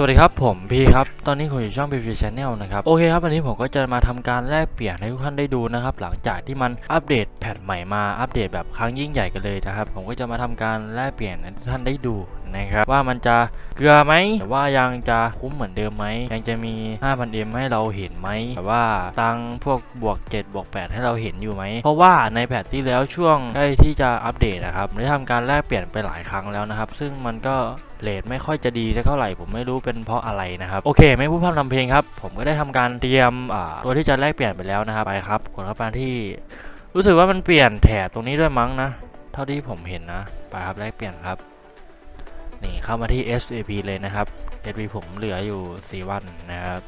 สวัสดีครับ ผมพีครับ ตอนนี้ผมอยู่ช่อง PP Channel นะครับ โอเคครับ วันนี้ผมก็จะมาทำการแลกเปลี่ยนให้ทุกท่านได้ดูนะครับ หลังจากที่มันอัปเดตแพทใหม่มาอัปเดตแบบครั้งยิ่งใหญ่กันเลยนะครับ ผมก็จะมาทำการแลกเปลี่ยนให้ทุกท่านได้ดู นะครับว่ามันจะเกลือไหมว่ายังจะคุ้มเหมือนเดิมไหมยังจะมี 5,000M ให้เราเห็นไหมแต่ว่าตังพวกบวก 7 บวก 8 ให้เราเห็นอยู่ไหม เพราะว่าในแพทที่แล้วช่วงใกล้ที่จะอัปเดตนะครับได้ทำการแลกเปลี่ยนไปหลายครั้งแล้วนะครับ ซึ่งมันก็เรทไม่ค่อยจะดีเท่าไหร่ผมไม่รู้เป็นเพราะอะไรนะครับ โอเค ไม่พูดพร่ำทำเพลงครับ ผมก็ได้ทำการเตรียมตัวที่จะแลกเปลี่ยนไปแล้วนะครับไปครับกดเข้าไปที่ รู้สึกว่ามันเปลี่ยนแถบตรงนี้ด้วยมั้งนะ เท่าที่ผมเห็นนะไปครับแลกเปลี่ยนครับ นี่เข้ามาที่ SAP เลยนะครับ SAP ผมเหลืออยู่ 4 วันนะครับ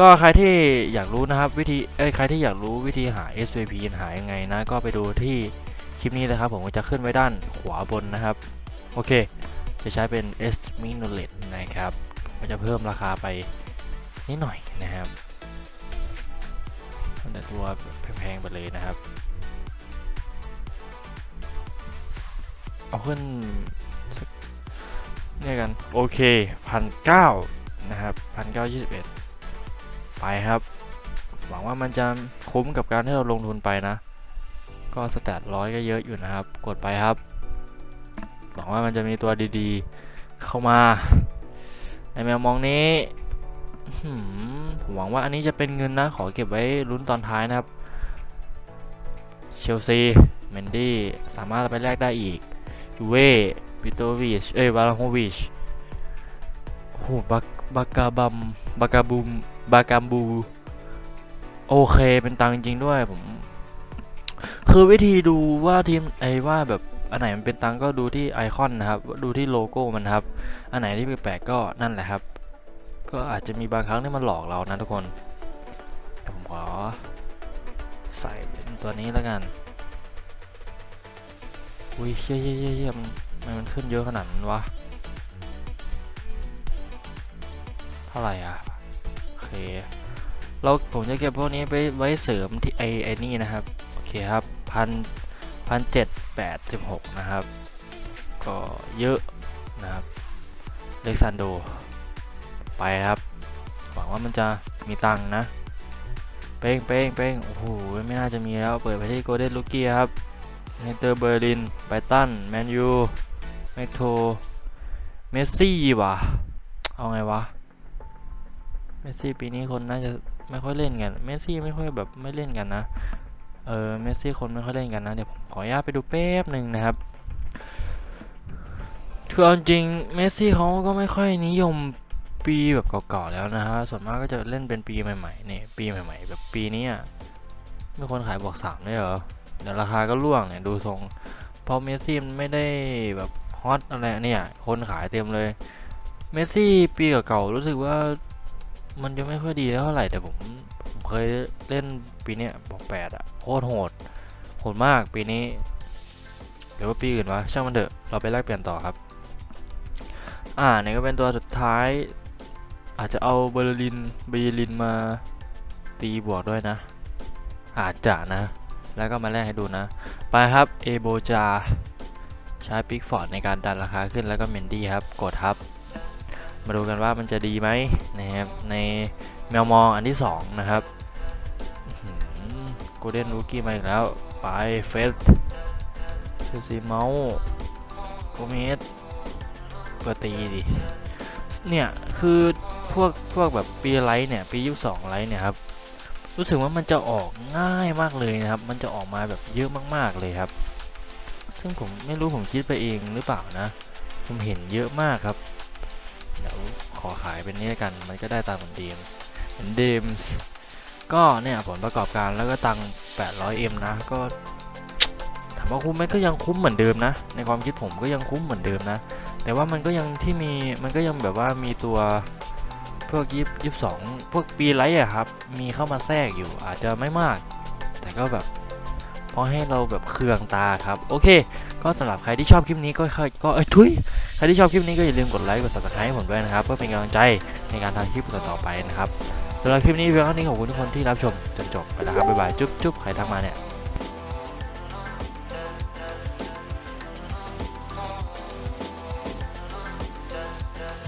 ก็ใครที่อยากรู้นะครับวิธีเอ้ยใครที่อยากรู้วิธีหา SVP หายังไงนะ ก็ไปดูที่คลิปนี้เลยครับผมจะขึ้นไว้ด้านขวาบนนะครับ โอเค จะใช้เป็น S m i n o l e t นะครับมันจะเพิ่มราคาไปนิดหน่อยนะครับแต่ตัวแพงๆไปเลยนะครับ เอาขึ้น เนี่ยกัน โอเคพันเก้านะครับพันเก้ายี่สิบเอ็ดไปครับ หวังว่ามันจะคุ้มกับการที่เราลงทุนไปนะ ก็สแตทร้อยก็เยอะอยู่นะครับ กดไปครับ หวังว่ามันจะมีตัวดีๆ เข้ามา ในแมวมองนี้ผมหวังว่าอันนี้จะเป็นเงินนะ ขอเก็บไว้ลุ้นตอนท้ายนะครับ เชลซี เมนดี้ สามารถไปแลกได้อีกยูเว่ วิโตวิช เอ้ยบาลาโฮวิช โอ้โหบักบากาบัมบากาบูมบากามบู โอเค เป็นตังจริงด้วยผม คือวิธีดูว่าทีมไอ้ว่าแบบอันไหนมันเป็นตังก็ดูที่ไอคอนนะครับ ดูที่โลโก้มันครับ อันไหนที่แปลกๆก็นั่นแหละครับ ก็อาจจะมีบางครั้งที่มันหลอกเรานะทุกคน ผมขอใส่เป็นตัวนี้แล้วกัน อุ้ยเชี่ยเชี่ยเยี่ยมัน ไมมันขึ้นเยอะขนาดนั้นวะ เท่าไหร่อะ โอเค เราผมจะเก็บพวกนี้ไปไว้เสริมที่ไอไอนี่นะครับ โอเคครับพันพันเจ็ดแปดสิบหกนะครับ ก็เยอะนะครับ เล็กซานโด ไปครับ หวังว่ามันจะมีตังค์นะ เป้งเป้งเป้งโอ้โห ไม่น่าจะมีแล้ว เปิดไปที่โกลเด้นลูกี้ครับเนเตอร์เบอร์ลิน ไบตัน แมนยู มคโทเมสซี่ว่ะ เอาไงวะ เมสซี่ปีนี้คนน่าจะไม่ค่อยเล่นกัน เมสซี่ไม่ค่อยแบบไม่เล่นกันนะ เออ เมสซี่คนไม่ค่อยเล่นกันนะ เดี๋ยวผมขออนุญาตไปดูแป๊บหนึ่งนะครับคือเอาจริง เมสซี่เขาก็ไม่ค่อยนิยมปีแบบเก่าๆแล้วนะฮะ ส่วนมากก็จะเล่นเป็นปีใหม่ๆเนี่ยปีใหม่ๆ แบบปีนี้อะมีคนขายบอกสามด้วยเหรอ เดี๋ยวราคาก็ล่วงเนี่ยดูทรงเพราะเมสซี่มันไม่ได้แบบ ฮอตอะไรเนี่ยคนขายเต็มเลย เมสซี่ปีเก่าๆรู้สึกว่ามันจะไม่ค่อยดีเท่าไหร่แต่ผมผมเคยเล่นปีเนี้ยบอกแปดอะโคตรโหดโหดมากปีนี้หรือว่าปีอื่นวะช่างมันเถอะเราไปแลกเปลี่ยนต่อครับ อ่าเนี่ยก็เป็นตัวสุดท้าย อาจจะเอาเบอร์ลินเบอร์ลินมาตีบวกด้วยนะ อาจจะนะ แล้วก็มาแลกให้ดูนะ ไปครับเอโบจา ใช้ปิกฟอร์ดในการดันราคาขึ้นแล้วก็เมนดี้ครับ กดครับ มาดูกันว่ามันจะดีไหมนะครับในแมวมองอันที่ 2 นะครับโกลเด้นลูกี้มาอีกแล้ว ไปเฟสเชลซีเมาส์โกเมสเปิดตีดิ เนี่ย คือพวกพวกแบบปีไลท์เนี่ย ปียุคสองไลท์เนี่ยครับ รู้สึกว่ามันจะออกง่ายมากเลยนะครับ มันจะออกมาแบบเยอะมาก ๆ เลยครับ ซึ่งผมไม่รู้ผมคิดไปเองหรือเปล่านะ ผมเห็นเยอะมากครับ เดี๋ยวขอขายเป็นนี้กัน มันก็ได้ตามเหมือนเดิมเหมือนเดิมก็เนี่ยผลประกอบการแล้วก็ตังค์ 800M นะ ก็ถามว่าคุ้มไหมก็ยังคุ้มเหมือนเดิมนะ ในความคิดผมก็ยังคุ้มเหมือนเดิมนะ แต่ว่ามันก็ยังที่มีมันก็ยังแบบว่ามีตัวพวกยิบยิบสองพวกปีไลท์อะครับ มีเข้ามาแทรกอยู่อาจจะไม่มาก แต่ก็แบบ ขอให้เราแบบเคืองตาครับ โอเค ก็สำหรับใครที่ชอบคลิปนี้ก็ค่อยก็เอ้ยทุยใครที่ชอบคลิปนี้ก็อย่าลืมกดไลค์กด subscribe ให้ผมด้วยนะครับ เพื่อเป็นกำลังใจในการทำคลิปต่อๆไปนะครับสำหรับคลิปนี้เพียงเท่านี้ขอบคุณทุกคนที่รับชมจนจบไปแล้วครับบ๊ายบายจุ๊บจุ๊บใครทักมาเนี่ย